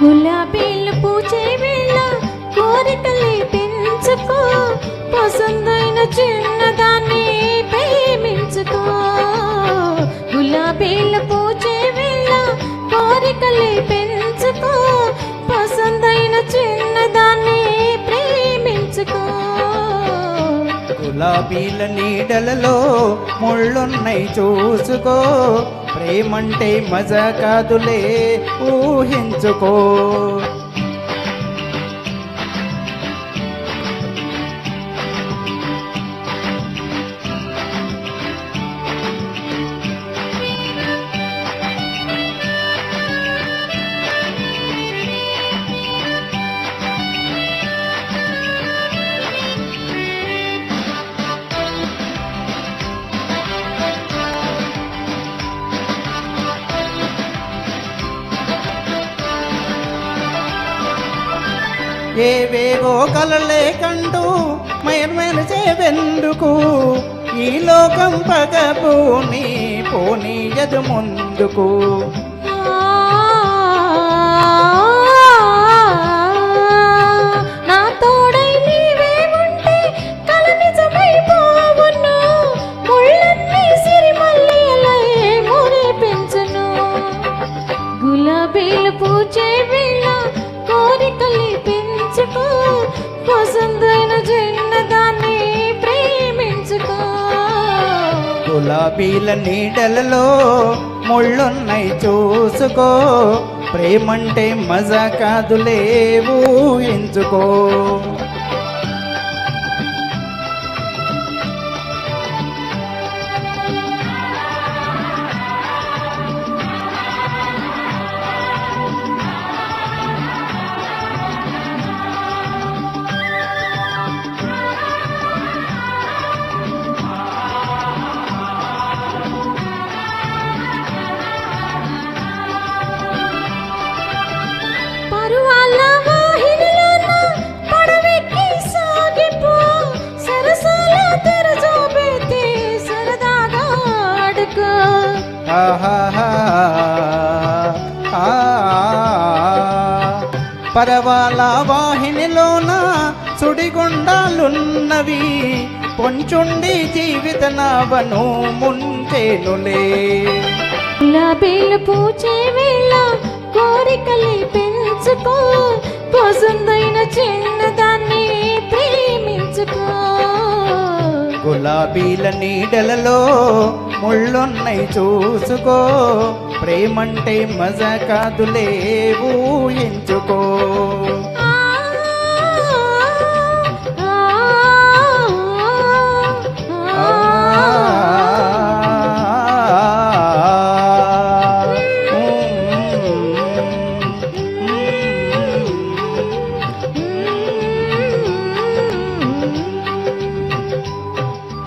గులాబీలు పూచే వేళ కోరికలే పెంచుకో పసందైన పెంచుకో పసందైన చిన్నదాన్ని ప్రేమించుకో. గులాబీల నీడలలో ముళ్ళున్నై చూసుకో. ప్రేమంటే మజా కాదులే ఊహించుకో. ఏవేవో కలలే కంటూ మైర్మెలిసేవెందుకు ఈ లోకం పగ పోనీ పోనీయదు ముందుకు. గులాబీల నీడలలో ముళ్ళున్నై చూసుకో. ప్రేమంటే మజా కాదులే ఊహించుకో పరవాల వాహినిలోన సుడిగుండాలున్నవి పొంచుండి జీవిత నావను ముంచేనులే గులాబీలు పూచే వేళ కోరికలే పెంచుకో పసందైన చిన్నదాన్ని ప్రేమించుకో. గులాబీల నీడలలో ముళ్ళున్నై చూసుకో. ప్రేమంటే మజ కాదులే ఊహించుకో.